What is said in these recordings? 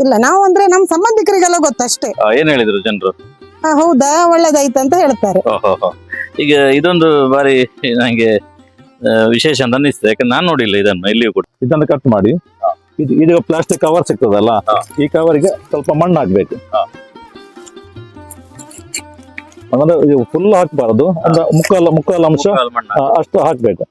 ಇಲ್ಲ ನಾವು ಅಂದ್ರೆ ನಮ್ ಸಂಬಂಧಿಕರಿಗೆಲ್ಲ ಗೊತ್ತಷ್ಟೇ ಆ, ಏನ್ ಹೇಳಿದ್ರು ಜನರು? ಹಾ, ಹೌದಾ ಒಳ್ಳೇದಾಯ್ತು ಅಂತ ಹೇಳ್ತಾರೆ. ಈಗ ಇದೊಂದು ಬಾರಿ ನಂಗೆ ಆ, ವಿಶೇಷ ಅಂತ ಅನ್ನಿಸ್ತದೆ ಯಾಕಂದ್ರೆ ನಾನು ನೋಡಿಲ್ಲ ಇದನ್ನು ಎಲ್ಲಿಯೂ ಕೂಡ. ಇದನ್ನ ಕಟ್ ಮಾಡಿ. ಇದು ಇದೀಗ ಪ್ಲಾಸ್ಟಿಕ್ ಕವರ್ ಸಿಗ್ತದಲ್ಲ ಹಾ. ಈ ಕವರಿಗೆ ಸ್ವಲ್ಪ ಮಣ್ಣು ಹಾಕ್ಬೇಕು. ಹಾ. ಅಂದ್ರೆ ಇದು ಫುಲ್ ಹಾಕ್ಬಾರ್ದು. ಅಂದ್ರೆ ಮುಕ್ಕಾಲ ಮುಕ್ಕಾಲು ಅಂಶ ಮುಕ್ಕಾಲು ಮಣ್ಣು. ಆ, ಅಷ್ಟು ಹಾಕ್ಬೇಕು.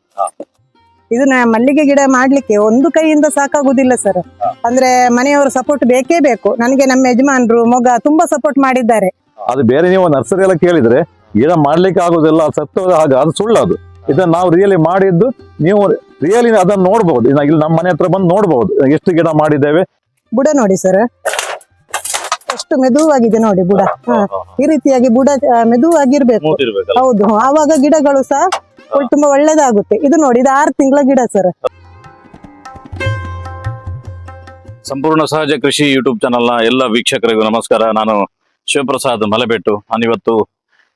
ಇದನ್ನ ಮಲ್ಲಿಗೆ ಗಿಡ ಮಾಡ್ಲಿಕ್ಕೆ ಒಂದು ಕೈಯಿಂದ ಸಾಕಾಗುದಿಲ್ಲ ಸರ್ ಅಂದ್ರೆ ಮನೆಯವರು ಸಪೋರ್ಟ್ ಬೇಕೇ ಬೇಕು. ನನಗೆ ನಮ್ಮ ಯಜಮಾನ್ರು ಮೊಗ ತುಂಬಾ ಸಪೋರ್ಟ್ ಮಾಡಿದ್ದಾರೆ. ಅದು ಬೇರೆ ನೀವು ನರ್ಸರಿ ಎಲ್ಲ ಕೇಳಿದ್ರೆ ಗಿಡ ಮಾಡ್ಲಿಕ್ಕೆ ಆಗುದಿಲ್ಲ ಸತ್ತೋದ ಹಾಗೆ ಅದು ಸುಳ್ಳು ಅದು ಇದನ್ನ ನಾವು ರಿಯಲಿ ಮಾಡಿದ್ದು ನೀವು ರಿಯಲಿ ಅದನ್ನ ನೋಡಬಹುದು ಇಲ್ಲಿ ನಮ್ಮ ಮನೆ ಹತ್ರ ಬಂದು ನೋಡ್ಬಹುದು ಎಷ್ಟು ಗಿಡ ಮಾಡಿದ್ದೇವೆ. ಬುಡ ನೋಡಿ ಸರ್ ಎಷ್ಟು ಮೆದುವಾಗಿದೆ ನೋಡಿ ಬುಡ. ಈ ರೀತಿಯಾಗಿ ಬುಡ ಮೆದುವಾಗಿರ್ಬೇಕು. ಹೌದು ಆವಾಗ ಗಿಡಗಳು ಸಹ ತುಂಬಾ ಒಳ್ಳೇದಾಗುತ್ತೆ. ಇದು ನೋಡಿ, ಇದು ಆರು ತಿಂಗಳ ಗಿಡ ಸರ್ ಸಂಪೂರ್ಣ ಸಹಜ ಕೃಷಿ ಯೂಟ್ಯೂಬ್ನ ಎಲ್ಲ ವೀಕ್ಷಕರಿಗೂ ನಮಸ್ಕಾರ. ನಾನು ಶಿವಪ್ರಸಾದ್ ಮಲೆಬೆಟ್ಟು. ನಾನಿವತ್ತು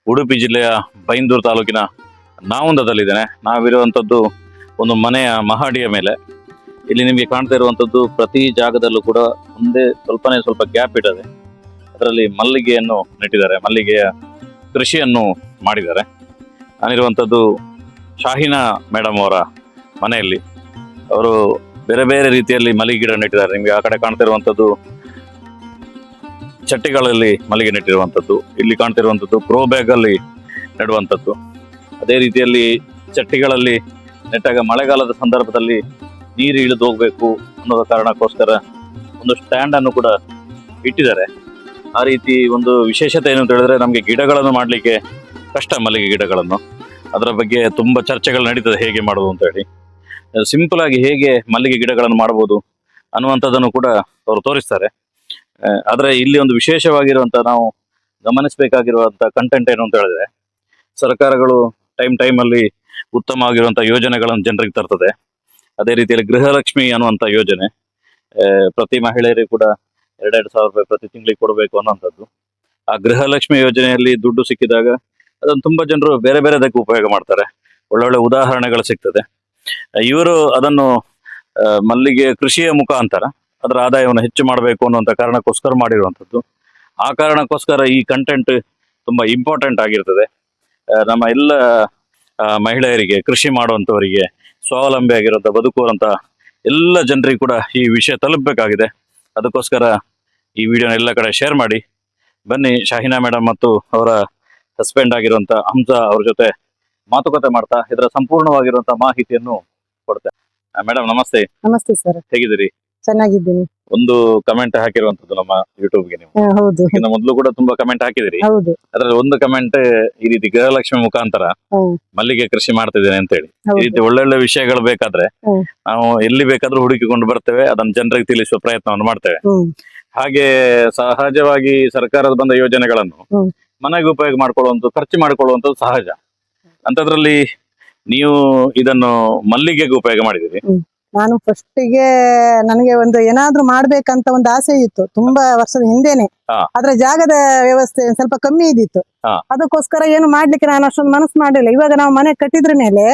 ಉಡುಪಿ ಜಿಲ್ಲೆಯ ಬೈಂದೂರು ತಾಲೂಕಿನ ನಾವುಂದದಲ್ಲಿದ್ದೇನೆ. ನಾವಿರುವಂಥದ್ದು ಒಂದು ಮನೆಯ ಮಹಡಿಯ ಮೇಲೆ. ಇಲ್ಲಿ ನಿಮಗೆ ಕಾಣ್ತಾ ಇರುವಂಥದ್ದು ಪ್ರತಿ ಜಾಗದಲ್ಲೂ ಕೂಡ ಒಂದೇ ಸ್ವಲ್ಪನೇ ಸ್ವಲ್ಪ ಗ್ಯಾಪ್ ಇಡದೆ ಅದರಲ್ಲಿ ಮಲ್ಲಿಗೆಯನ್ನು ನೆಟ್ಟಿದ್ದಾರೆ. ಮಲ್ಲಿಗೆಯ ಕೃಷಿಯನ್ನು ಮಾಡಿದ್ದಾರೆ. ನಾನಿರುವಂಥದ್ದು ಶಾಹಿನಾ ಮೇಡಮ್ ಅವರ ಮನೆಯಲ್ಲಿ. ಅವರು ಬೇರೆ ಬೇರೆ ರೀತಿಯಲ್ಲಿ ಮಲ್ಲಿಗೆ ಗಿಡ ನೆಟ್ಟಿದ್ದಾರೆ ನಿಮಗೆ ಆ ಕಡೆ ಕಾಣ್ತಿರುವಂಥದ್ದು ಚಟ್ಟಿಗಳಲ್ಲಿ ಮಲ್ಲಿಗೆ ನೆಟ್ಟಿರುವಂಥದ್ದು, ಇಲ್ಲಿ ಕಾಣ್ತಿರುವಂಥದ್ದು ಗ್ರೋ ಬ್ಯಾಗಲ್ಲಿ ನೆಡುವಂಥದ್ದು. ಅದೇ ರೀತಿಯಲ್ಲಿ ಚಟ್ಟಿಗಳಲ್ಲಿ ನೆಟ್ಟಾಗ ಮಳೆಗಾಲದ ಸಂದರ್ಭದಲ್ಲಿ ನೀರು ಇಳಿದು ಹೋಗ್ಬೇಕು ಅನ್ನೋದ ಕಾರಣಕ್ಕೋಸ್ಕರ ಒಂದು ಸ್ಟ್ಯಾಂಡ್ ಅನ್ನು ಕೂಡ ಇಟ್ಟಿದ್ದಾರೆ. ಆ ರೀತಿ ಒಂದು ವಿಶೇಷತೆ ಏನು ಅಂತ ಹೇಳಿದ್ರೆ ನಮಗೆ ಗಿಡಗಳನ್ನು ಮಾಡಲಿಕ್ಕೆ ಕಷ್ಟ ಮಲ್ಲಿಗೆ ಗಿಡಗಳನ್ನು. ಅದರ ಬಗ್ಗೆ ತುಂಬಾ ಚರ್ಚೆಗಳು ನಡೀತದೆ, ಹೇಗೆ ಮಾಡೋದು ಅಂತ ಹೇಳಿ. ಸಿಂಪಲ್ ಆಗಿ ಹೇಗೆ ಮಲ್ಲಿಗೆ ಗಿಡಗಳನ್ನು ಮಾಡಬಹುದು ಅನ್ನುವಂಥದ್ದನ್ನು ಕೂಡ ಅವರು ತೋರಿಸ್ತಾರೆ. ಆದರೆ ಇಲ್ಲಿ ಒಂದು ವಿಶೇಷವಾಗಿರುವಂತ ನಾವು ಗಮನಿಸಬೇಕಾಗಿರುವಂತ ಕಂಟೆಂಟ್ ಏನು ಅಂತ ಹೇಳಿದ್ರೆ, ಸರ್ಕಾರಗಳು ಟೈಮ್ ಟೈಮ್ ಅಲ್ಲಿ ಉತ್ತಮವಾಗಿರುವಂತಹ ಯೋಜನೆಗಳನ್ನು ಜನರಿಗೆ ತರ್ತದೆ. ಅದೇ ರೀತಿಯಲ್ಲಿ ಗೃಹಲಕ್ಷ್ಮಿ ಅನ್ನುವಂತ ಯೋಜನೆ ಪ್ರತಿ ಮಹಿಳೆಯರಿಗೆ ಕೂಡ ಎರಡೆರಡು ಸಾವಿರ ರೂಪಾಯಿ ಪ್ರತಿ ತಿಂಗಳಿಗೆ ಕೊಡಬೇಕು ಅನ್ನುವಂಥದ್ದು. ಆ ಗೃಹಲಕ್ಷ್ಮಿ ಯೋಜನೆಯಲ್ಲಿ ದುಡ್ಡು ಸಿಕ್ಕಿದಾಗ ಅದನ್ನು ತುಂಬಾ ಜನರು ಬೇರೆ ಬೇರೆದಕ್ಕೆ ಉಪಯೋಗ ಮಾಡ್ತಾರೆ. ಒಳ್ಳೊಳ್ಳೆ ಉದಾಹರಣೆಗಳು ಸಿಗ್ತದೆ. ಇವರು ಅದನ್ನು ಮಲ್ಲಿಗೆ ಕೃಷಿಯ ಮುಖಾಂತರ ಅದರ ಆದಾಯವನ್ನು ಹೆಚ್ಚು ಮಾಡಬೇಕು ಅನ್ನುವಂಥ ಕಾರಣಕ್ಕೋಸ್ಕರ ಮಾಡಿರುವಂಥದ್ದು. ಆ ಕಾರಣಕ್ಕೋಸ್ಕರ ಈ ಕಂಟೆಂಟ್ ತುಂಬಾ ಇಂಪಾರ್ಟೆಂಟ್ ಆಗಿರ್ತದೆ. ನಮ್ಮ ಎಲ್ಲ ಮಹಿಳೆಯರಿಗೆ, ಕೃಷಿ ಮಾಡುವಂಥವರಿಗೆ, ಸ್ವಾವಲಂಬಿ ಆಗಿರುವಂಥ, ಬದುಕುವಂಥ ಎಲ್ಲ ಜನರಿಗೆ ಕೂಡ ಈ ವಿಷಯ ತಲುಪಬೇಕಾಗಿದೆ. ಅದಕ್ಕೋಸ್ಕರ ಈ ವಿಡಿಯೋನ ಎಲ್ಲ ಕಡೆ ಶೇರ್ ಮಾಡಿ. ಬನ್ನಿ, ಶಾಹಿನಾ ಮೇಡಮ್ ಮತ್ತು ಅವರ ಹಸ್ಬೆಂಡ್ ಆಗಿರುವಂತ ಹಂಸ ಅವ್ರ ಜೊತೆ ಮಾತುಕತೆ ಮಾಡ್ತಾ ಇದರ ಸಂಪೂರ್ಣವಾಗಿರುವಂತ ಮಾಹಿತಿಯನ್ನು ಕೊಡ್ತೇನೆ ಮೇಡಮ್ ನಮಸ್ತೆ. ನಮಸ್ತೆ ಸರ್ ಹೇಗಿದ್ದೀರಿ? ಚೆನ್ನಾಗಿದ್ದೀನಿ. ಒಂದು ಕಮೆಂಟ್ ಹಾಕಿರುವಂತದ್ದು ನಮ್ಮ ಯೂಟ್ಯೂಬ್ಗೆ ನೀವು. ಹೌದು. ಇದಕ್ಕಿಂತ ಮೊದಲು ಕೂಡ ತುಂಬಾ ಕಮೆಂಟ್ ಹಾಕಿದಿರಿ ಹೌದು. ಅದ್ರಲ್ಲಿ ಒಂದು ಕಮೆಂಟ್ ಈ ರೀತಿ ಗೃಹಲಕ್ಷ್ಮಿ ಮುಖಾಂತರ ಹ್ಮ್. ಮಲ್ಲಿಗೆ ಕೃಷಿ ಮಾಡ್ತಿದ್ದೇನೆ ಅಂತ ಹೇಳಿ. ಈ ಹೌದು. ರೀತಿ ಒಳ್ಳೊಳ್ಳೆ ವಿಷಯಗಳು ಬೇಕಾದ್ರೆ ಹ್ಮ್. ನಾವು ಎಲ್ಲಿ ಬೇಕಾದ್ರೂ ಹುಡುಕಿಕೊಂಡು ಬರ್ತೇವೆ ಅದನ್ನ ಜನರಿಗೆ ತಿಳಿಸುವ ಪ್ರಯತ್ನವನ್ನು ಮಾಡ್ತೇವೆ. ಹ್ಮ್. ಹಾಗೆ ಸಹಜವಾಗಿ ಸರ್ಕಾರದ ಬಂದ ಯೋಜನೆಗಳನ್ನು ಹ್ಮ್. ಮನೆಗೆ ಉಪಯೋಗ ಮಾಡ್ಕೊಳ್ಳುವಂಥದ್ದು ಖರ್ಚು ಮಾಡ್ಕೊಳ್ಳುವಂಥದ್ದು ಸಹಜ. ಅಂತದ್ರಲ್ಲಿ ನೀವು ಇದನ್ನು ಮಲ್ಲಿಗೆಗೆ ಉಪಯೋಗ ಮಾಡಿದಿರಿ ನಾನು ಫಸ್ಟಿಗೆ ನನಗೆ ಒಂದು ಏನಾದ್ರೂ ಮಾಡ್ಬೇಕಂತ ಒಂದು ಆಸೆ ಇತ್ತು. ತುಂಬಾ ವರ್ಷದ ಹಿಂದೆನೆ. ಅದ್ರ ಜಾಗದ ವ್ಯವಸ್ಥೆ ಸ್ವಲ್ಪ ಕಮ್ಮಿ ಇದ್ದಿತ್ತು. ಅದಕ್ಕೋಸ್ಕರ ಏನು ಮಾಡ್ಲಿಕ್ಕೆ ನಾನು ಅಷ್ಟೊಂದು ಮನಸ್ಸು ಮಾಡಲಿಲ್ಲ. ಇವಾಗ ನಾವು ಮನೆ ಕಟ್ಟಿದ್ರ ಮೇಲೆ.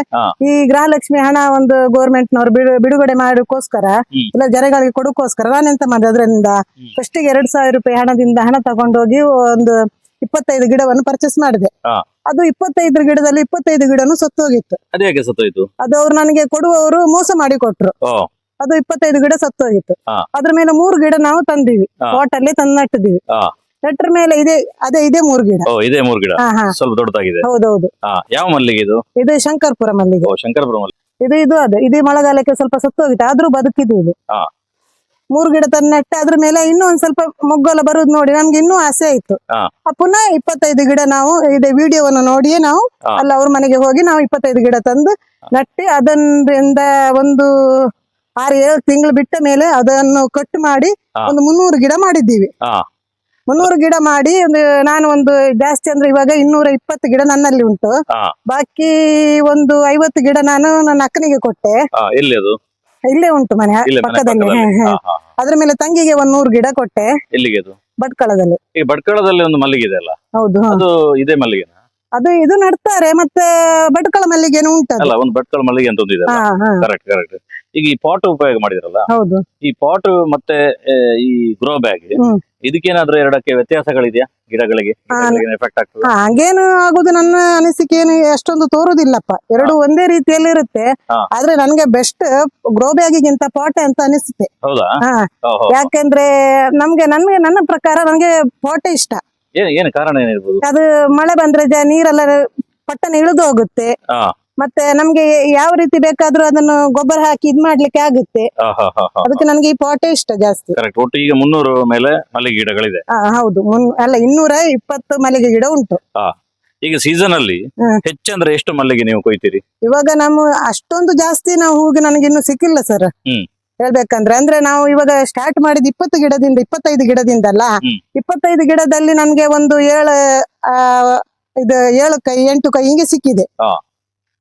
ಈ ಗೃಹಲಕ್ಷ್ಮಿ ಹಣ ಒಂದು ಗೌರ್ಮೆಂಟ್ ನವರು ಬಿಡುಗಡೆ ಮಾಡೋಕ್ಕೋಸ್ಕರ ಇಲ್ಲ ಜನಗಳಿಗೆ ಕೊಡೋಕ್ಕೋಸ್ಕರ ಎಂತ ಮಾಡಿದೆ? ಅದರಿಂದ. ಫಸ್ಟಿಗೆ ಎರಡ್ ಸಾವಿರ ರೂಪಾಯಿ ಹಣದಿಂದ ಹಣ ತಗೊಂಡೋಗಿ ಒಂದು ಇಪ್ಪತ್ತೈದು ಗಿಡವನ್ನು ಪರ್ಚೇಸ್ ಮಾಡಿದೆ. ಹಾ. ಅದು ಇಪ್ಪತ್ತೈದು ಗಿಡದಲ್ಲಿ ಇಪ್ಪತ್ತೈದು ಗಿಡನು ಸತ್ತೋಗಿತ್ತು. ಅದೇ ಹೇಗೆ ಸತ್ತೋಯ್ತು? ಅದು ಅವ್ರು ನನಗೆ ಕೊಡುವವರು ಮೋಸ ಮಾಡಿ ಕೊಟ್ರು. ಓ. ಅದು ಇಪ್ಪತ್ತೈದು ಗಿಡ ಸತ್ತೋಗಿತ್ತು. ಹಾ. ಅದ್ರ ಮೇಲೆ ಮೂರು ಗಿಡ ನಾವು ತಂದಿವಿ. ಹಾ. ಅಲ್ಲಿ ತಂದು ನಟ್ಟಿದೀವಿ ಹಾ. ನೆಟ್ರ ಮೇಲೆ ಇದೆ ಅದೇ ಇದೆ ಮೂರು ಗಿಡ. ಓ ಇದೇ ಮೂರು ಗಿಡ. ಹಾ ಹಾ. ಸ್ವಲ್ಪ ದೊಡ್ಡದಾಗಿದೆ. ಹೌದೌದು. ಹಾ ಯಾವ ಮಲ್ಲಿಗೆ ಇದು? ಇದು ಶಂಕರ್ಪುರ ಮಲ್ಲಿಗೆ. ಓ ಶಂಕರಪುರ ಮಲ್ಲಿಗೆ. ಇದು ಇದು ಅದೇ. ಇದೇ ಮಳೆಗಾಲಕ್ಕೆ ಸ್ವಲ್ಪ ಸತ್ತೋಗಿತ್ತು. ಆದ್ರೂ ಬದುಕಿದೆ ಹಾ. ಮೂರು ಗಿಡ ತಂದು ನೆಟ್ಟ ಅದ್ರ ಮೇಲೆ ಇನ್ನೂ ಒಂದ್ ಸ್ವಲ್ಪ ಮೊಗ್ಗಲ ಬರುದು ನೋಡಿ ನಮ್ಗೆ ಇನ್ನೂ ಆಸೆ ಆಯ್ತು ಹಾ. ಆ ಪುನಃ ಇಪ್ಪತ್ತೈದು ಗಿಡ ನಾವು ಇದೆ ವಿಡಿಯೋವನ್ನು ನೋಡಿಯೇ ನಾವು ಹಾ. ಅಲ್ಲ ಅವ್ರ ಮನೆಗೆ ಹೋಗಿ ನಾವು ಇಪ್ಪತ್ತೈದು ಗಿಡ ತಂದು ನಟ್ಟಿ ಅದರಿಂದ ಒಂದು ಆರು ಏಳು ತಿಂಗಳು ಬಿಟ್ಟ ಮೇಲೆ ಅದನ್ನು ಕಟ್ ಮಾಡಿ ಹಾ. ಒಂದು ಮುನ್ನೂರು ಗಿಡ ಮಾಡಿದ್ದೀವಿ ಹಾ. ಮುನ್ನೂರು ಗಿಡ ಮಾಡಿ ಒಂದು ನಾನು ಒಂದು ಜಾಸ್ತಿ ಅಂದ್ರೆ ಇವಾಗ ಇನ್ನೂರ ಇಪ್ಪತ್ತು ಗಿಡ ನನ್ನಲ್ಲಿ ಉಂಟು ಹಾ. ಬಾಕಿ ಒಂದು ಐವತ್ತು ಗಿಡ ನಾನು ನನ್ನ ಅಕ್ಕನಿಗೆ ಕೊಟ್ಟೆ ಹಾ ಎಲ್ಲಿ ಅದು ಇಲ್ಲೇ ಉಂಟು ಮನೆ ಇಲ್ಲೇ ಮನೆ ಪಕ್ಕದಲ್ಲಿ. ಪಕ್ಕದಲ್ಲಿ. ಹಾ, ಹಾ. ಹಾ, ಹಾ, ಹಾ. ಅದ್ರ ಮೇಲೆ ತಂಗಿಗೆ ಒಂದ್ ನೂರು ಗಿಡ ಕೊಟ್ಟೆ. ಎಲ್ಲಿಗೆ ಅದು ಭಟ್ಕಳದಲ್ಲಿ. ಈ ಭಟ್ಕಳದಲ್ಲಿ ಒಂದು ಮಲ್ಲಿಗೆ ಇದೆ ಅಲ್ಲ? ಹೌದು ಹಾ. ಅದು ಇದೇ ಮಲ್ಲಿಗೆ ಅದು ಇದು ನಡ್ತಾರೆ ಮತ್ತೆ ಭಟ್ಕಳ ಮಲ್ಲಿಗೆನು ಉಂಟು ಅಲ್ಲ ಒಂದು ಭಟ್ಕಳ ಮಲ್ಲಿಗೆ ಅಂತ ಒಂದಿದೆ ಹಾ ಹಾ. ಕರೆಕ್ಟ್ ಕರೆಕ್ಟ್ ಈಗ ಈ ಪಾಟ್ ಉಪಯೋಗ ಮಾಡಿದ್ರಲ್ಲ? ಹೌದು. ಈ ಪಾಟ್ ಮತ್ತೆ ಆ, ಈ ಗ್ರೋ ಬ್ಯಾಗ್ ಹ್ಮ್. ಇದಕ್ಕೇನಾದ್ರೂ ಎರಡಕ್ಕೆ ವ್ಯತ್ಯಾಸಗಳಿದೆಯಾ ಗಿಡಗಳಿಗೆ? ಎಫೆಕ್ಟ್ ಆಗ್ತದೆ? ಹಾ, ಹಾಗೇನು ಆಗುದು ನನ್ನ ಅನಿಸಿಕೆ ಏನು ಅಷ್ಟೊಂದು ತೋರುದಿಲ್ಲಪ್ಪ. ಎರಡು ಒಂದೇ ರೀತಿಯಲ್ಲಿ ಇರುತ್ತೆ. ಹಾ. ಆದ್ರೆ ನನ್ಗೆ ಬೆಸ್ಟ್ ಗ್ರೋ ಬ್ಯಾಗಿಗಿಂತ ಪಾಟೆ ಅಂತ ಅನಿಸುತ್ತೆ. ಹೌದಾ? ಹಾ. ಓಹೋ. ಯಾಕೆಂದ್ರೆ ನಮ್ಗೆ ನನ್ಗೆ ನನ್ನ ಪ್ರಕಾರ ನನ್ಗೆ ಪಾಟೆ ಇಷ್ಟ. ಏನ್ ಏನು ಕಾರಣ ಏನಿರ್ಬೋದು? ಅದು ಮಳೆ ಬಂದ್ರೆ ಜ ನೀರೆಲ್ಲ ಪಟ್ಟನೆ ಇಳಿದು ಹೋಗುತ್ತೆ. ಹಾ. ಮತ್ತೆ ನಮ್ಗೆ ಯಾವ ರೀತಿ ಬೇಕಾದ್ರೂ ಅದನ್ನು ಗೊಬ್ಬರ ಹಾಕಿ ಇದ್ ಮಾಡ್ಲಿಕ್ಕೆ ಆಗುತ್ತೆ. ಅದಕ್ಕೆ ನನ್ಗೆ ಈ ಪಾಟ್ ಇಷ್ಟ ಜಾಸ್ತಿ. ಕರೆಕ್ಟ್ ಒಟ್ಟು ಈಗ ಮುನ್ನೂರು ಮೇಲೆ ಮಲ್ಲಿಗೆ ಗಿಡಗಳಿದೆ. ಹಾ ಹೌದು. ಮುನ್ ಅಲ್ಲ ಇನ್ನೂರ ಇಪ್ಪತ್ತು ಮಲ್ಲಿಗೆ ಗಿಡ ಉಂಟು. ಈಗ ಸೀಸನ್ ಅಲ್ಲಿ ಹ್ಮ್. ಹೆಚ್ಚಂದ್ರೆ ಎಷ್ಟು ಮಲ್ಲಿಗೆ ನೀವು ಕೊಯ್ತೀರಿ? ಇವಾಗ ನಾವು ಅಷ್ಟೊಂದು ಜಾಸ್ತಿ ನಾವು ಹೋಗಿ ನನಗೆ ಇನ್ನು ಸಿಕ್ಕಿಲ್ಲ ಸರ್ ಹ್ಮ್. ಹೇಳ್ಬೇಕಂದ್ರೆ ಅಂದ್ರೆ ನಾವು ಇವಾಗ ಸ್ಟಾರ್ಟ್ ಮಾಡಿದ ಇಪ್ಪತ್ತು ಗಿಡದಿಂದ ಇಪ್ಪತ್ತೈದು ಗಿಡದಿಂದಲ್ಲ ಹ್ಮ್. ಇಪ್ಪತ್ತೈದು ಗಿಡದಲ್ಲಿ ನನ್ಗೆ ಒಂದು ಏಳು ಆ, ಇದು ಏಳು ಕೈ ಎಂಟು ಕೈ ಹಿಂಗೆ ಸಿಕ್ಕಿದೆ.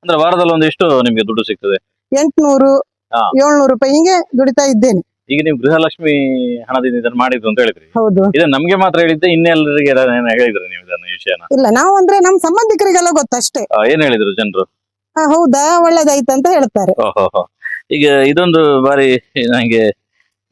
ಅಂದ್ರೆ ವಾರದಲ್ಲಿ ಒಂದು ಎಷ್ಟು ನಿಮ್ಗೆ ದುಡ್ಡು ಸಿಗ್ತದೆ. ಎಂಟುನೂರು ಹಾ. ಏಳ್ನೂರು ರೂಪಾಯಿ ಹಿಂಗೆ ದುಡಿತಾ ಇದ್ದೇನೆ. ಈಗ ನೀವು ಗೃಹಲಕ್ಷ್ಮಿ ಹಣದಿಂದ ಇದನ್ನ ಮಾಡಿದ್ರು ಅಂತ ಹೇಳಿದ್ರಿ. ಹೌದು. ಇದು ನಮ್ಗೆ ಮಾತ್ರ ಹೇಳಿದ್ದೆ ಇನ್ನೆಲ್ಲರಿಗೆ ಹೇಳಿದ್ರು ಹೇಳಿದ್ರಿ ನೀವು ಇದನ್ನ ವಿಷಯನ? ಇಲ್ಲ ನಾವು ಅಂದ್ರೆ ನಮ್ ಸಂಬಂಧಿಕರಿಗೆಲ್ಲ ಗೊತ್ತಷ್ಟೇ ಆ, ಏನ್ ಹೇಳಿದ್ರು ಜನರು? ಆ, ಹೌದಾ ಒಳ್ಳೇದಾಯ್ತು ಅಂತ ಹೇಳ್ತಾರೆ. ಓಹೋ ಈಗ ಇದೊಂದು ಬಾರಿ ನಂಗೆ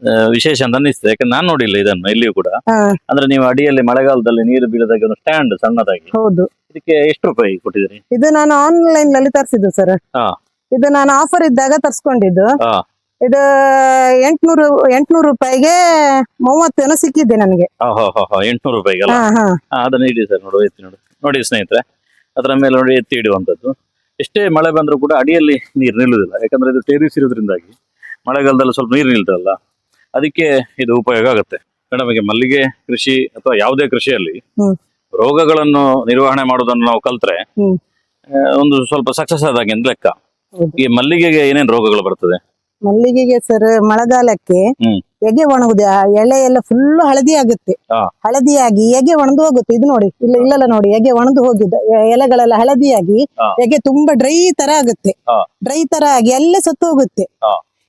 ಆ, ವಿಶೇಷ ಅಂತ ಅನ್ನಿಸ್ತದೆ. ಯಾಕಂದ್ರೆ ನಾನು ನೋಡಿಲ್ಲ ಇದನ್ನು ಇಲ್ಲಿಯೂ ಕೂಡ. ಹಾ. ಅಂದ್ರೆ ನೀವು ಅಡಿಯಲ್ಲಿ ಮಳೆಗಾಲದಲ್ಲಿ ನೀರು ಬೀಳದಾಗಿ ಒಂದು ಸ್ಟ್ಯಾಂಡ್ ಸಣ್ಣದಾಗಿ. ಹೌದು. ಇದಕ್ಕೆ ಎಷ್ಟು ರೂಪಾಯಿ ಕೊಟ್ಟಿದ್ರಿ ಇದು ನಾನು ಆನ್ಲೈನ್ನಲ್ಲಿ ತರಿಸಿದ್ದು ಸರ್ ಹಾ. ಇದು ನಾನು ಆಫರ್ ಇದ್ದಾಗ ತರ್ಸ್ಕೊಂಡಿದ್ದು. ಹಾ. ಇದು ಎಂಟ್ನೂರು ಎಂಟ್ನೂರು ರೂಪಾಯಿಗೆ ಮೂವತ್ತು ಏನೋ ಸಿಕ್ಕಿದೆ ನನಗೆ. ಎಂಟ್ನೂರು ರೂಪಾಯಿಗೆ ಅಲ್ಲ ಹಾ ಹಾ ಹಾ, ಅದನ್ನ ಇಡಿ ಸರ್ ನೋಡು ಎತ್ತಿ ನೋಡು. ನೋಡಿ ಸ್ನೇಹಿತರೆ ಅದರ ಮೇಲೆ ನೋಡಿ ಎತ್ತಿ ಇಡುವಂಥದ್ದು. ಎಷ್ಟೇ ಮಳೆ ಬಂದರೂ ಕೂಡ ಅಡಿಯಲ್ಲಿ ನೀರು ನಿಲ್ಲುವುದಿಲ್ಲ. ಯಾಕಂದ್ರೆ ಇದು ಟೇರಿಸ್ ಇರೋದ್ರಿಂದಾಗಿ ಮಳೆಗಾಲದಲ್ಲಿ ಸ್ವಲ್ಪ ನೀರು ನಿಲ್ತದಲ್ಲ ಅದಕ್ಕೆ ಇದು ಉಪಯೋಗ ಆಗುತ್ತೆ. ಮೇಡಮ್ ಮಲ್ಲಿಗೆ ಕೃಷಿ ಅಥವಾ ಯಾವುದೇ ಕೃಷಿಯಲ್ಲಿ ಹ್ಮ್. ರೋಗಗಳನ್ನು ನಿರ್ವಹಣೆ ಮಾಡೋದನ್ನು ನಾವು ಕಲ್ತ್ರೆ ಒಂದು ಸ್ವಲ್ಪ ಸಕ್ಸಸ್ ಆದಾಗ ಅಂತ ಲೆಕ್ಕ ಈ ಮಲ್ಲಿಗೆಗೆ ಏನೇನು ರೋಗಗಳು ಬರ್ತದೆ? ಮಲ್ಲಿಗೆಗೆ ಸರ್ ಮಳೆಗಾಲಕ್ಕೆ ಎಗೆ ಒಣಗುದು ಆ ಎಲೆ ಎಲ್ಲ ಫುಲ್ ಹಳದಿ ಆಗುತ್ತೆ. ಹಳದಿಯಾಗಿ ಎಗೆ ಒಣದು ಹೋಗುತ್ತೆ. ಇದು ನೋಡಿ ಇಲ್ಲ ಇಲ್ಲಲ್ಲ ನೋಡಿ ಎಗೆ ಒಣದು ಹೋಗಿದ್ದ ಎಲೆಗಳೆಲ್ಲ ಹಳದಿಯಾಗಿ ಎಗೆ ತುಂಬಾ ಡ್ರೈ ತರ ಆಗುತ್ತೆ. ಡ್ರೈ ತರ ಆಗಿ ಎಲ್ಲ ಸತ್ತು ಹೋಗುತ್ತೆ.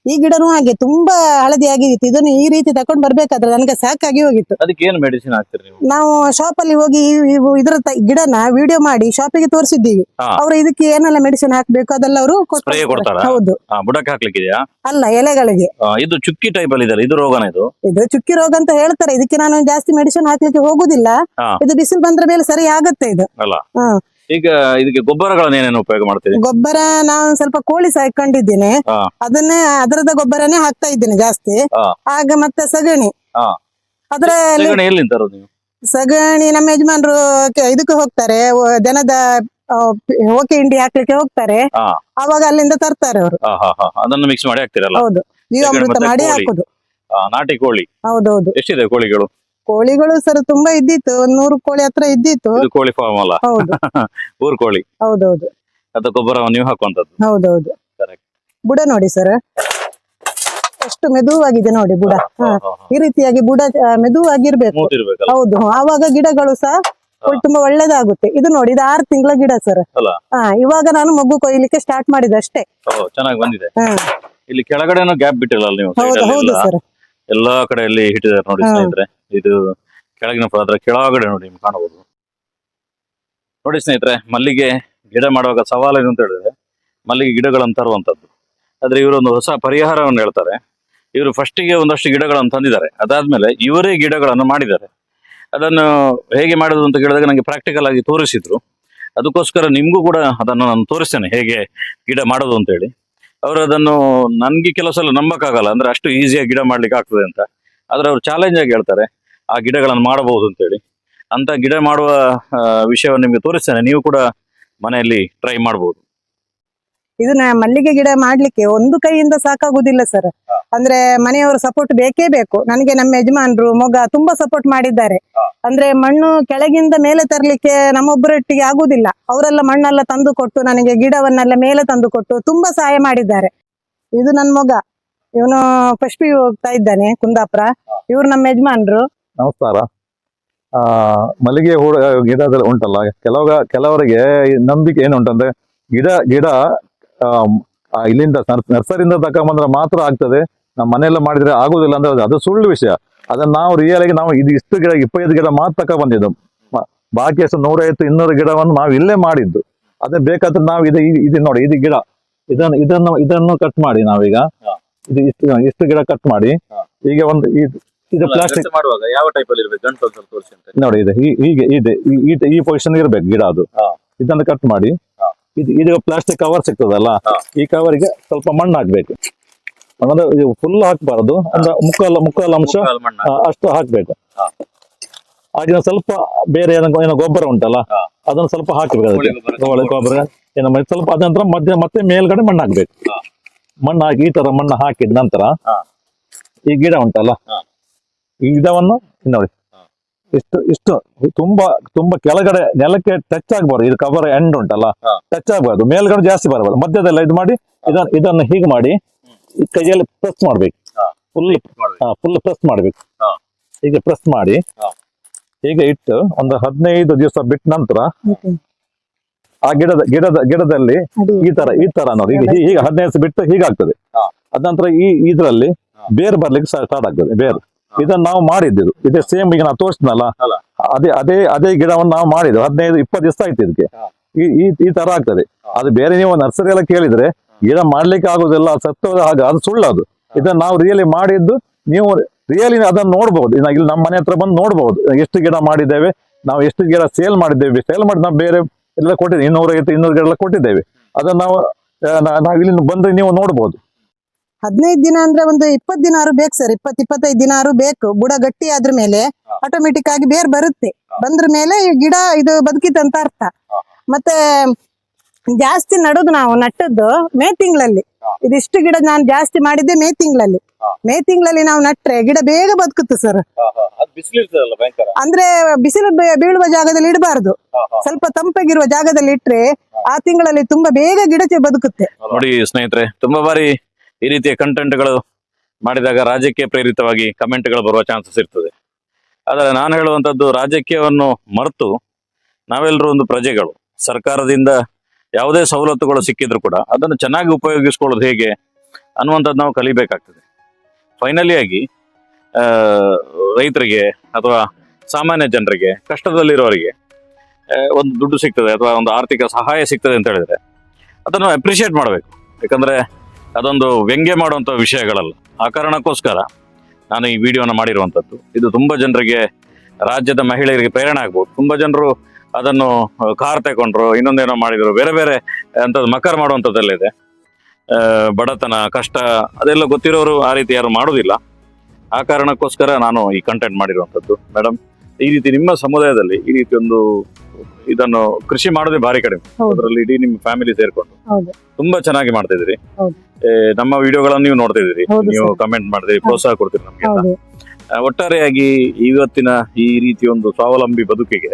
ಈ ಗಿಡನೂ ಹಾಗೆ ತುಂಬಾ ಹಳದಿ ಆಗಿತ್ತು. ಇದನ್ನು ಈ ರೀತಿ ತಕೊಂಡ್ ಬರ್ಬೇಕಾದ್ರೆ ನನಗೆ ಸಾಕಾಗಿ ಹೋಗಿತ್ತು. ಅದಕ್ಕೆ ಏನು ಮೆಡಿಸಿನ್ ಹಾಕ್ತೀರಿ ನೀವು? ನಾವು ಶಾಪ್ ಅಲ್ಲಿ ಹೋಗಿ ಈ- ಇವು ಇದ್ರ ತ- ಗಿಡನ ವಿಡಿಯೋ ಮಾಡಿ ಶಾಪಿಗೆ ತೋರಿಸಿದ್ದೀವಿ. ಅವ್ರು ಅವರು ಇದಕ್ಕೆ ಏನೆಲ್ಲ ಮೆಡಿಸಿನ್ ಹಾಕ್ಬೇಕು ಅದೆಲ್ಲ ಅವರು Spray ಕೊಡ್ತಾರಾ? ಹೌದು. ಆ, ಬುಡಕ್ಕೆ ಹಾಕ್ಲಿಕ್ಕಿದೆಯಾ? ಅಲ್ಲ ಎಲೆಗಳಿಗೆ. ಆ, ಇದು ಚುಕ್ಕಿ ಟೈಪ್ ಅಲ್ಲಿ ಇದೆ ಇದು ರೋಗನ ಇದು? ಇದು ಚುಕ್ಕಿ ರೋಗ ಅಂತ ಹೇಳ್ತಾರೆ. ಇದಕ್ಕೆ ನಾನು ಜಾಸ್ತಿ ಮೆಡಿಸಿನ್ ಹಾಕ್ಲಿಕ್ಕೆ ಹೋಗುದಿಲ್ಲ. ಹಾ. ಇದು ಬಿಸಿಲು ಬಂದ್ರ ಮೇಲೆ ಸರಿ ಆಗತ್ತೆ ಇದು. ಅಲ್ಲ. ಈಗ ಇದಕ್ಕೆ ಗೊಬ್ಬರಗಳನ್ನ ಏನೇನು ಉಪಯೋಗ ಮಾಡ್ತೀರಿ? ಗೊಬ್ಬರ ನಾನು ಸ್ವಲ್ಪ ಕೋಳಿ ಸಾಕೊಂಡಿದ್ದೇನೆ ಹಾ. ಅದನ್ನೇ ಅದರದ ಗೊಬ್ಬರನೇ ಹಾಕ್ತಾ ಇದ್ದೇನೆ ಜಾಸ್ತಿ. ಹಾಗೆ ಆಗ ಮತ್ತೆ ಸಗಣಿ. ಹಾ. ಅದ್ರ ಸಗಣಿ ಎಲ್ಲಿಂದ ತರೋದು ನೀವು? ಸಗಣಿ ನಮ್ಮ ಯಜಮಾನ್ರು ಕೆ- ಇದಕ್ಕೆ ಹೋಗ್ತಾರೆ. ದನದ ಆ, ಪಿ- ಓಕೆ ಹಿಂಡಿ ಹಾಕ್ಲಿಕ್ಕೆ ಹೋಗ್ತಾರೆ. ಹಾ. ಅವಾಗ ಅಲ್ಲಿಂದ ತರ್ತಾರೆ ಅವರು. ಹಾ, ಹಾ. ಅದನ್ನು ಮಿಕ್ಸ್ ಮಾಡಿ ಹಾಕ್ತಿರಲ್ಲ? ಹೌದು. ಜೀವಾಮೃತ ಮತ್ತೆ ಮಾಡಿ ಕೋಳಿ. ಹಾಕುದು. ಆ, ನಾಟಿ ಕೋಳಿ. ಹೌದೌದು. ಎಷ್ಟಿದೆ ಕೋಳಿಗಳು? ಕೋಳಿಗಳು ಸರ್ ತುಂಬಾ ಇದ್ದಿತ್ತು. ಒಂದ್ ನೂರು ಕೋಳಿ ಹತ್ರ ಇದ್ದಿತ್ತು. ಇದು ಕೋಳಿ ಫಾರ್ಮ್ ಅಲ್ಲ? ಹೌದು. ಊರ್ ಕೋಳಿ? ಹೌದೌದು. ಅದು ಗೊಬ್ಬರವನ್ನು ನೀವು ಹಾಕುವಂತದ್ದು? ಹೌದೌದು. Correct. ಬುಡ ನೋಡಿ ಸರ್. ಎಷ್ಟು ಮೆದುವಾಗಿದೆ ನೋಡಿ ಬುಡ. ಹ. ಈ ರೀತಿಯಾಗಿ ಬುಡ ಆ, ಮೆದುವಾಗಿರ್ಬೇಕು. ಹೌದು. ಆವಾಗ ಗಿಡಗಳು ಸಹ ಒಳ್- ತುಂಬಾ ಒಳ್ಳೇದಾಗುತ್ತೆ. ಇದು ನೋಡಿ ಇದು ಆರು ತಿಂಗಳ ಗಿಡ ಸರ್. ಅಲ್ಲ? ಹಾ ಇವಾಗ ನಾನು ಮಗು ಕೊಯ್ಲಿಕ್ಕೆ ಸ್ಟಾರ್ಟ್ ಮಾಡಿದೆ ಅಷ್ಟೇ. ಓ ಚೆನ್ನಾಗಿ ಬಂದಿದೆ. ಹಾ. ಇಲ್ಲಿ ಕೆಳಗಡೆನೂ ಗ್ಯಾಪ್ ಬಿಟ್ಟಿಲ್ಲ ನೀವು? side ಹೌದು ಅಲ್ಲಿ ಹೌದು ಎಲ್ಲ. ಸರ್. ಎಲ್ಲಾ ಕಡೆಯಲ್ಲಿ ಇಟ್ಟಿದ್ದಾರೆ ನೋಡಿ ಹಾ. ಸ್ನೇಹಿತರೆ. ಇದು ಕೆಳಗಿನ ಅದರ ಕೆಳಗಡೆ ನೋಡಿ ನಿಮ್ಗೆ ಕಾಣಬಹುದು. ನೋಡಿ ಸ್ನೇಹಿತರೆ, ಮಲ್ಲಿಗೆ ಗಿಡ ಮಾಡುವಾಗ ಸವಾಲೇನು ಅಂತ ಹೇಳಿದ್ರೆ, ಮಲ್ಲಿಗೆ ಗಿಡಗಳನ್ನು ತರುವಂಥದ್ದು. ಆದ್ರೆ ಇವರೊಂದು ಹೊಸ ಪರಿಹಾರವನ್ನು ಹೇಳ್ತಾರೆ. ಇವರು ಫಸ್ಟಿಗೆ ಒಂದಷ್ಟು ಗಿಡಗಳನ್ನು ತಂದಿದ್ದಾರೆ. ಅದಾದ್ಮೇಲೆ ಇವರೇ ಗಿಡಗಳನ್ನು ಮಾಡಿದ್ದಾರೆ. ಅದನ್ನು ಹೇಗೆ ಮಾಡೋದು ಅಂತ ಕೇಳಿದಾಗ ನನಗೆ ಪ್ರಾಕ್ಟಿಕಲ್ ಆಗಿ ತೋರಿಸಿದ್ರು. ಅದಕ್ಕೋಸ್ಕರ ನಿಮಗೂ ಕೂಡ ಅದನ್ನು ನಾನು ತೋರಿಸ್ತೇನೆ, ಹೇಗೆ ಗಿಡ ಮಾಡೋದು ಅಂತೇಳಿ ಅವರು ಅದನ್ನು ನನ್ಗೆ ಕೆಲವು ಸಲ ನಂಬಕ್ಕಾಗಲ್ಲ, ಅಂದ್ರೆ ಅಷ್ಟು ಈಸಿಯಾಗಿ ಗಿಡ ಮಾಡ್ಲಿಕ್ಕೆ ಆಗ್ತದೆ ಅಂತ. ಆದ್ರೆ ಅವರು ಚಾಲೆಂಜ್ ಆಗಿ ಹೇಳ್ತಾರೆ ಆ ಗಿಡಗಳನ್ನು ಮಾಡಬಹುದು ಅಂತೇಳಿ. ಅಂತ ಗಿಡ ಮಾಡುವ ವಿಷಯವನ್ನು ನಿಮಗೆ ತೋರಿಸ್ತೇನೆ. ನೀವು ಕೂಡ ಮನೆಯಲ್ಲಿ ಟ್ರೈ ಮಾಡಬಹುದು ಇದನ್ನ ಮಲ್ಲಿಗೆ ಗಿಡ ಮಾಡ್ಲಿಕ್ಕೆ ಒಂದು ಕೈಯಿಂದ ಸಾಕಾಗುದಿಲ್ಲ ಸರ್ ಅಂದ್ರೆ ಮನೆಯವರ ಸಪೋರ್ಟ್ ಬೇಕೇ ಬೇಕು. ನನಗೆ ನಮ್ಮ ಯಜಮಾನ್ರು ಮೊಗ ತುಂಬಾ ಸಪೋರ್ಟ್ ಮಾಡಿದ್ದಾರೆ. ಅಂದ್ರೆ ಮಣ್ಣು ಕೆಳಗಿಂದ ಮೇಲೆ ತರ್ಲಿಕ್ಕೆ ನಮ್ಮೊಬ್ಬರೊಟ್ಟಿಗೆ ಆಗುದಿಲ್ಲ. ಅವರೆಲ್ಲ ಮಣ್ಣೆಲ್ಲ ತಂದು ಕೊಟ್ಟು ನನಗೆ ಗಿಡವನ್ನೆಲ್ಲ ಮೇಲೆ ತಂದು ಕೊಟ್ಟು ತುಂಬಾ ಸಹಾಯ ಮಾಡಿದ್ದಾರೆ. ಇದು ನನ್ನ ಮೊಗ. ಇವನು ಫಸ್ಟ್ ಪಿ ಹೋಗ್ತಾ ಇದ್ದಾನೆ ಕುಂದಾಪುರ. ಇವ್ರು ನಮ್ಮ ಯಜಮಾನ್ರು. ನಮಸ್ಕಾರ. ಆ ಮಲ್ಲಿಗೆ ಹೂಡ ಗಿಡದಲ್ಲಿ ಉಂಟಲ್ಲ ಕೆಲವಾಗ ಕೆಲವರಿಗೆ ನಂಬಿಕೆ ಏನು ಉಂಟಂದ್ರೆ ಗಿಡ ಗಿಡ ಆ ಇಲ್ಲಿಂದ ನರ್ಸ್- ನರ್ಸರಿಯಿಂದ ತಗೊಂಬಂದ್ರೆ ಮಾತ್ರ ಆಗ್ತದೆ. ನಮ್ಮ ಮನೆಯಲ್ಲ ಮಾಡಿದ್ರೆ ಆಗುದಿಲ್ಲ ಅಂದ್ರೆ ಅದು- ಸುಳ್ಳು ವಿಷಯ. ಅದನ್ನ ನಾವು ರಿಯಲ್ ಆಗಿ ನಾವು ಇದು ಇಷ್ಟು ಗಿಡ ಇಪ್ಪತ್ತೈದು ಗಿಡ ಮಾತ್ರ ತಗೊಂಡ್ ಬಂದಿದ್ದು. ಮ- ಬಾಕಿ ಎಷ್ಟು ನೂರೈವತ್ತು ಇನ್ನೂರು ಗಿಡವನ್ನು ನಾವು ಇಲ್ಲೇ ಮಾಡಿದ್ದು. ಅದೇ ಬೇಕಾದ್ರೆ ನಾವು ಇದು ಇದು ನೋಡಿ ಇದು ಗಿಡ. ಇದನ್ನು ಇದನ್ನು ಇದನ್ನು ಕಟ್ ಮಾಡಿ ನಾವೀಗ. ಇದು ಇಷ್ಟು ಇಷ್ಟು ಗಿಡ ಕಟ್ ಮಾಡಿ. ಈಗ ಒಂದು ಇದು ಇದು ಪ್ಲಾಸ್ಟಿಕ್ ಮಾಡುವಾಗ ಯಾವ ಟೈಪ್ ಅಲ್ಲಿ ಇರ್ಬೇಕು? ಗಂಟು ಸ್ವಲ್ಪ ತೋರಿಸಿ ಅಂತ ನೋಡಿ ಇದೆ ಹೀಗೆ ಇದೆ ಈ- ಈ ಈ ಪೊಸಿಷನ್ ಇರ್ಬೇಕು ಗಿಡ ಅದು. ಇದನ್ನ ಇದನ್ನು ಕಟ್ ಮಾಡಿ. ಹಾ. ಇದು ಇದು ಪ್ಲಾಸ್ಟಿಕ್ ಕವರ್ ಸಿಗ್ತದಲ್ಲ? ಹಾ. ಈ ಕವರಿಗೆ ಸ್ವಲ್ಪ ಮಣ್ಣು ಹಾಕ್ಬೇಕು. ಅಂದ್ರೆ ಫುಲ್ ಹಾಕಬಾರದು. ಅಂದ್ರೆ ಮುಕ್ಕಾಲು ಮುಕ್ಕಾಲ ಅಂಶ ಮುಕ್ಕಾಲು ಮಣ್ಣ ಆ, ಅಷ್ಟು ಹಾಕ್ಬೇಕು. ಹಾ. ಹಾಗೆ ಸ್ವಲ್ಪ ಬೇರೆ ಏನೋ ಏನೋ ಗೊಬ್ಬರ ಉಂಟಲ್ಲ? ಹಾ. ಅದನ್ನು ಸ್ವಲ್ಪ ಹಾಕ್ಬೇಕು ಕೋಳಿ ಅದಕ್ಕೆ ಗೊಬ್ಬರ, ಕೋಳಿ ಗೊಬ್ಬರ ಏನೋ ಮಾಡಿ ಸ್ವಲ್ಪ ಅದ ನಂತರ ಮಧ್ಯ ಮತ್ತೆ ಮೇಲ್ಗಡೆ ಮಣ್ಣು ಹಾಕ್ಬೇಕು. ಹಾ. ಮಣ್ಣು ಹಾಕಿ ಈ ತರ ಮಣ್ಣು ಹಾಕಿದ ನಂತರ ಹಾ. ಈ ಗಿಡ ಉಂಟಲ್ಲ? ಹಾ. ಇಲ್ಲಿ ನೋಡಿ ಇಷ್ಟು ಇಷ್ಟು ತುಂಬಾ ತುಂಬಾ ಕೆಳಗಡೆ ನೆಲಕ್ಕೆ ಟಚ್ ಆಗ್ಬಾರ್ದು ಇದು ಕವರ್ ಎಂಡ್ ಉಂಟಲ್ಲ ಟಚ್ ಆಗ್ಬಾರ್ದು ಮೇಲ್ಗಡೆ ಜಾಸ್ತಿ ಬರಬಾರ್ದು ಮಧ್ಯದಲ್ಲ ಇದು ಮಾಡಿ ಇದನ್ನ ಇದನ್ನು ಹೀಗೆ ಮಾಡಿ ಕೈಯಲ್ಲಿ ಪ್ರೆಸ್ ಮಾಡ್ಬೇಕು. ಫುಲ್ ಮಾಡ್ಬೇಕು. ಫುಲ್ ಪ್ರೆಸ್ ಮಾಡ್ಬೇಕು. ಹೀಗೆ ಪ್ರೆಸ್ ಮಾಡಿ. ಹೀಗೆ ಇಟ್ಟು ಒಂದು ಹದಿನೈದು ದಿವಸ ಬಿಟ್ಟ ನಂತರ ಆ ಗಿಡದ ಗಿಡದ ಗಿಡದಲ್ಲಿ ಈ ತರ ಈ ತರ ನೋಡಿ ಈಗ ಹೀಗೆ ಈಗ ಹದಿನೈದು ದಿವಸ ಬಿಟ್ಟು ಹೀಗಾಗ್ತದೆ. ಅದ ನಂತರ ಈ ಇದರಲ್ಲಿ. ಬೇರ್ ಬರ್ಲಿಕ್ಕೆ ಸ್ಟಾರ್ಟ್ ಆಗ್ತದೆ ಬೇರು. ಇದನ್ನ ನಾವು ಮಾಡಿದ್ದು ಇದೇ ಸೇಮ್ ಈಗ ನಾವು ತೋರಿಸ್ನಲ್ಲ. ಅದೇ ಅದೇ ಅದೇ ಗಿಡವನ್ನು ನಾವು ಮಾಡಿದ್ದು. ಹದಿನೈದು ಇಪ್ಪತ್ತು ದಿವಸ ಆಯ್ತು ಇದಕ್ಕೆ. ಈ ಈ ತರ ಆಗ್ತದೆ. ಅದು ಬೇರೆ ನೀವು ನರ್ಸರಿ ಎಲ್ಲ ಕೇಳಿದ್ರೆ ಗಿಡ ಮಾಡ್ಲಿಕ್ಕೆ ಆಗೋದಿಲ್ಲ ಸತ್ತೋದ ಹಾಗೆ ಅದು ಸುಳ್ಳು ಅದು ಇದನ್ನ ನಾವು ರಿಯಲಿ ಮಾಡಿದ್ದು ನೀವು ರಿಯಲಿ ಅದನ್ನ ನೋಡಬಹುದು ಇಲ್ಲಿ ನಮ್ಮ ಮನೆ ಹತ್ರ ಬಂದು ನೋಡಬಹುದು ಎಷ್ಟು ಗಿಡ ಮಾಡಿದ್ದೇವೆ ನಾವು ಎಷ್ಟು ಗಿಡ ಸೇಲ್ ಮಾಡಿದ್ದೇವೆ. ಸೇಲ್ ಮಾಡಿ ನಾವು ಬೇರೆ ಎಲ್ಲ ಕೊಟ್ಟಿದ್ದೇವೆ. ಇನ್ನೂರೈವತ್ತು ಇನ್ನೂರು ಗಿಡ ಎಲ್ಲ ಕೊಟ್ಟಿದ್ದೇವೆ. ಅದನ್ನ ನಾವು ನಾವು ಇಲ್ಲಿ ಬಂದ್ರೆ ನೀವು ನೋಡ್ಬೋದು. ಹದಿನೈದು ದಿನ ಅಂದ್ರೆ ಒಂದು ಇಪ್ಪತ್ತು ದಿನ ಆರು ಬೇಕು ಸರ್ ಇಪ್ಪತ್ ಇಪ್ಪತ್ತೈದು ದಿನ ಆರು ಬೇಕು. ಬುಡ ಗಟ್ಟಿ ಆದ್ರ ಮೇಲೆ. ಆಟೋಮೆಟಿಕ್ ಆಗಿ ಬೇರ್ ಬರುತ್ತೆ. ಬಂದ್ರ ಮೇಲೆ ಈ ಗಿಡ ಇದು ಬದುಕಿತಂತ ಅರ್ಥ. ಮತ್ತೆ ಜಾಸ್ತಿ ನಡುದು ನಾವು ನಟ್ಟದ್ದು ಮೇ ತಿಂಗಳಲ್ಲಿ. ಇದಿಷ್ಟು ಗಿಡ ನಾನು ಜಾಸ್ತಿ ಮಾಡಿದ್ದೆ ಮೇ ತಿಂಗಳಲ್ಲಿ. ಮೇ ತಿಂಗಳಲ್ಲಿ ನಾವು ನಟ್ರೆ ಗಿಡ ಬೇಗ ಬದುಕುತ್ತೆ ಸರ್ ಅಂದ್ರೆ ಬಿಸಿಲು ಬೀಳುವ ಜಾಗದಲ್ಲಿ ಇಡಬಾರದು. ಸ್ವಲ್ಪ ತಂಪಾಗಿರುವ ಜಾಗದಲ್ಲಿ ಇಟ್ರೆ ಆ ತಿಂಗಳಲ್ಲಿ ತುಂಬಾ ಬೇಗ ಗಿಡ ಬದುಕುತ್ತೆ. ನೋಡಿ ಸ್ನೇಹಿತರೆ ತುಂಬಾ ಬಾರಿ ಈ ರೀತಿಯ ಕಂಟೆಂಟ್ಗಳು ಮಾಡಿದಾಗ ರಾಜಕೀಯ ಪ್ರೇರಿತವಾಗಿ ಕಮೆಂಟ್ಗಳು ಬರುವ ಚಾನ್ಸಸ್ ಇರ್ತದೆ. ಆದರೆ ನಾನು ಹೇಳುವಂಥದ್ದು ರಾಜಕೀಯವನ್ನು ಮರೆತು ನಾವೆಲ್ಲರೂ ಒಂದು ಪ್ರಜೆಗಳು ಸರ್ಕಾರದಿಂದ ಯಾವುದೇ ಸವಲತ್ತುಗಳು ಸಿಕ್ಕಿದ್ರು ಕೂಡ ಅದನ್ನು ಚೆನ್ನಾಗಿ ಉಪಯೋಗಿಸ್ಕೊಳ್ಳೋದು ಹೇಗೆ ಅನ್ನುವಂಥದ್ದು ನಾವು ಕಲಿಬೇಕಾಗ್ತದೆ. ಫೈನಲಿ ಆಗಿ ಆ, ರೈತರಿಗೆ ಅಥವಾ ಸಾಮಾನ್ಯ ಜನರಿಗೆ ಕಷ್ಟದಲ್ಲಿರೋರಿಗೆ ಒಂದು ದುಡ್ಡು ಸಿಗ್ತದೆ ಅಥವಾ ಒಂದು ಆರ್ಥಿಕ ಸಹಾಯ ಸಿಗ್ತದೆ ಅಂತ ಹೇಳಿದ್ರೆ ಅದನ್ನು ಅಪ್ರಿಷಿಯೇಟ್ ಮಾಡಬೇಕು. ಯಾಕಂದ್ರೆ ಅದೊಂದು ವ್ಯಂಗ್ಯ ಮಾಡುವಂಥ ವಿಷಯಗಳಲ್ಲ. ಆ ಕಾರಣಕ್ಕೋಸ್ಕರ ನಾನು ಈ ವಿಡಿಯೋನ ಮಾಡಿರುವಂಥದ್ದು. ಇದು ತುಂಬ ಜನರಿಗೆ ರಾಜ್ಯದ ಮಹಿಳೆಯರಿಗೆ ಪ್ರೇರಣೆ ಆಗ್ಬೋದು. ತುಂಬ ಜನರು ಅದನ್ನು ಕಾರ್ ತಗೊಂಡ್ರು ಇನ್ನೊಂದೇನೋ ಮಾಡಿದ್ರು ಬೇರೆ ಬೇರೆ ಅಂಥದ್ದು ಮಕರ ಮಾಡುವಂಥದ್ದೆಲ್ಲ ಇದೆ ಆ, ಬಡತನ ಕಷ್ಟ ಅದೆಲ್ಲ ಗೊತ್ತಿರೋರು ಆ ರೀತಿ ಯಾರು ಮಾಡೋದಿಲ್ಲ. ಆ ಕಾರಣಕ್ಕೋಸ್ಕರ ನಾನು ಈ ಕಂಟೆಂಟ್ ಮಾಡಿರುವಂಥದ್ದು. ಮೇಡಮ್ ಈ ರೀತಿ ನಿಮ್ಮ ಸಮುದಾಯದಲ್ಲಿ ಈ ರೀತಿ ಒಂದು ಇದನ್ನು ಕೃಷಿ ಮಾಡೋದೇ ಭಾರಿ ಕಡಿಮೆ. ಅದರಲ್ಲಿ ಇಡೀ ನಿಮ್ಮ ಫ್ಯಾಮಿಲಿ ಸೇರಿಕೊಂಡು. ತುಂಬಾ ಚೆನ್ನಾಗಿ ಮಾಡ್ತಾ ಇದ್ರಿ ನಮ್ಮ ವಿಡಿಯೋಗಳನ್ನು ನೀವು ನೋಡ್ತಾ ಇದ್ದೀರಿ. ನೀವು. ಕಮೆಂಟ್ ಮಾಡಿದ್ರಿ ಪ್ರೋತ್ಸಾಹ ಕೊಡ್ತೀರಿ ನಮ್ಗೆ ಒಟ್ಟಾರೆಯಾಗಿ ಇವತ್ತಿನ ಈ ರೀತಿ ಒಂದು ಸ್ವಾವಲಂಬಿ ಬದುಕಿಗೆ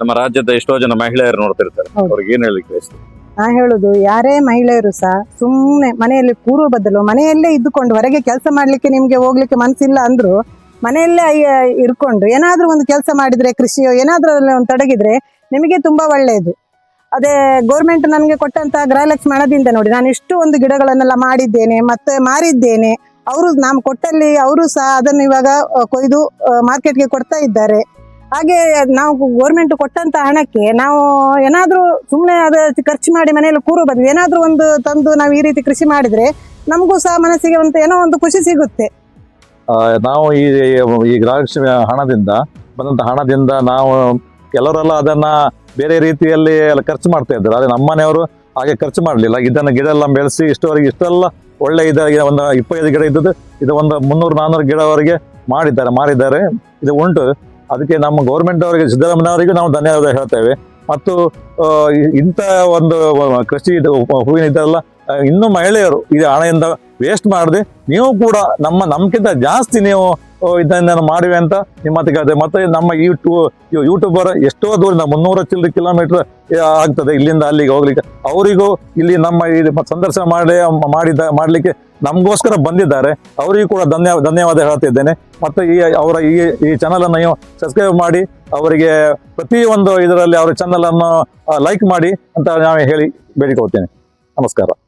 ನಮ್ಮ ರಾಜ್ಯದ ಎಷ್ಟೋ ಜನ ಮಹಿಳೆಯರು ನೋಡ್ತಿರ್ತಾರೆ. ಅವ್ರಿಗೆ ಏನ್ ಬಯಸ್ತೀರಿ ನಾ ಹೇಳುದು ಯಾರೇ ಮಹಿಳೆಯರು ಸಹ ಸುಮ್ಮನೆ ಮನೆಯಲ್ಲಿ ಕೂರುವ ಬದಲು ಮನೆಯಲ್ಲೇ ಇದ್ದುಕೊಂಡು ಹೊರಗೆ ಕೆಲಸ ಮಾಡ್ಲಿಕ್ಕೆ ನಿಮ್ಗೆ ಹೋಗ್ಲಿಕ್ಕೆ ಮನಸ್ಸಿಲ್ಲ ಅಂದ್ರು ಮನೆಯಲ್ಲೇ ಇರ್ಕೊಂಡು ಏನಾದ್ರೂ ಒಂದು ಕೆಲಸ ಮಾಡಿದ್ರೆ ಕೃಷಿಯೋ ಏನಾದ್ರೂ ಅದ್ರಲ್ಲಿ ಒಂದು ತೊಡಗಿದ್ರೆ ನಿಮಗೆ ತುಂಬಾ ಒಳ್ಳೆಯದು ಅದೇ ಗೌರ್ಮೆಂಟ್ ನನಗೆ ಕೊಟ್ಟಂತ ಗೃಹಲಕ್ಷ್ಮಿ ಹಣದಿಂದ ನೋಡಿ, ನಾನು ಇಷ್ಟು ಒಂದು ಗಿಡಗಳನ್ನೆಲ್ಲ ಮಾಡಿದ್ದೇನೆ, ಮತ್ತೆ ಮಾರಿದ್ದೇನೆ. ಅವರು ನಾವು ಕೊಟ್ಟಲ್ಲಿ ಅವರು ಸಹ ಅದನ್ನು ಇವಾಗ ಕೊಯ್ದು ಮಾರ್ಕೆಟ್ಗೆ ಕೊಡ್ತಾ ಇದ್ದಾರೆ. ಹಾಗೆ ನಾವು ಗೌರ್ಮೆಂಟ್ ಕೊಟ್ಟಂತ ಹಣಕ್ಕೆ ನಾವು ಏನಾದ್ರೂ ಸುಮ್ಮನೆ ಅದು ಖರ್ಚು ಮಾಡಿ ಮನೆಯಲ್ಲಿ ಕೂರು ಬಂದ್ವಿ. ಏನಾದ್ರೂ ಒಂದು ತಂದು ನಾವು ಈ ರೀತಿ ಕೃಷಿ ಮಾಡಿದ್ರೆ ನಮಗೂ ಸಹ ಮನಸ್ಸಿಗೆ ಒಂದು ಏನೋ ಒಂದು ಖುಷಿ ಸಿಗುತ್ತೆ. ನಾವು ಈ ಈ ಗೃಹಲಕ್ಷ್ಮಿ ಹಣದಿಂದ ಬಂದಂತ ಹಣದಿಂದ ನಾವು ಕೆಲವರೆಲ್ಲ ಅದನ್ನ ಬೇರೆ ರೀತಿಯಲ್ಲಿ ಎಲ್ಲ ಖರ್ಚು ಮಾಡ್ತಾ ಇದ್ದಾರೆ. ಆದರೆ ನಮ್ಮ ಮನೆಯವರು ಹಾಗೆ ಖರ್ಚು ಮಾಡಲಿಲ್ಲ. ಇದನ್ನು ಗಿಡ ಎಲ್ಲ ಬೆಳೆಸಿ ಇಷ್ಟವರೆಗೆ ಇಷ್ಟೆಲ್ಲ ಒಳ್ಳೆ ಇದಾಗಿ ಒಂದು ಇಪ್ಪತ್ತೈದು ಗಿಡ ಇದ್ದದ್ದು, ಇದು ಒಂದು ಮುನ್ನೂರು ನಾನ್ನೂರು ಗಿಡವರೆಗೆ ಮಾಡಿದ್ದಾರೆ ಮಾರಿದ್ದಾರೆ ಇದು ಉಂಟು. ಅದಕ್ಕೆ ನಮ್ಮ ಗೌರ್ಮೆಂಟ್ ಅವರಿಗೆ ಸಿದ್ದರಾಮಯ್ಯ ನಾವು ಧನ್ಯವಾದ ಹೇಳ್ತೇವೆ. ಮತ್ತು ಇಂಥ ಒಂದು ಕೃಷಿ ಇದು, ಹೂವಿನ ಇದೆಲ್ಲ ಇನ್ನೂ ಮಹಿಳೆಯರು, ಈ ಹಣದಿಂದ ವೇಸ್ಟ್ ಮಾಡದೆ, ನೀವು ಕೂಡ ನಮ್ಮ ನಮ್ಗಿಂತ ಜಾಸ್ತಿ ನೀವು ಇದನ್ನ ಮಾಡಿವೆ ಅಂತ ನಿಮ್ಮ ಕೇಳ್ತೇವೆ ಮತ್ತೆ ನಮ್ಮ ಯೂಟ್ಯೂ ಯೂಟ್ಯೂಬರ್ ಎಷ್ಟೋ ದೂರ ಮುನ್ನೂರ ಚಿಲ್ಲರೆ ಕಿಲೋಮೀಟರ್ ಆಗ್ತದೆ ಇಲ್ಲಿಂದ ಅಲ್ಲಿಗೆ ಹೋಗ್ಲಿಕ್ಕೆ. ಅವರಿಗೂ ಇಲ್ಲಿ ನಮ್ಮ ಈ ಸಂದರ್ಶನ ಮಾಡಿ ಮಾಡಿದ, ಮಾಡಲಿಕ್ಕೆ ನಮಗೋಸ್ಕರ ಬಂದಿದ್ದಾರೆ. ಅವರಿಗೂ ಕೂಡ ಧನ್ಯ, ಧನ್ಯವಾದ ಹೇಳ್ತಿದ್ದೇನೆ ಮತ್ತು ಈ, ಅವರ ಈ ಈ ಚಾನಲನ್ನು ಸಬ್ಸ್ಕ್ರೈಬ್ ಮಾಡಿ, ಅವರಿಗೆ ಪ್ರತಿಯೊಂದು ಇದರಲ್ಲಿ ಅವರ ಚಾನಲನ್ನು ಲೈಕ್ ಮಾಡಿ ಅಂತ ನಾವು ಹೇಳಿ ಬೇಡಿಕೊಳ್ತೇನೆ. ನಮಸ್ಕಾರ.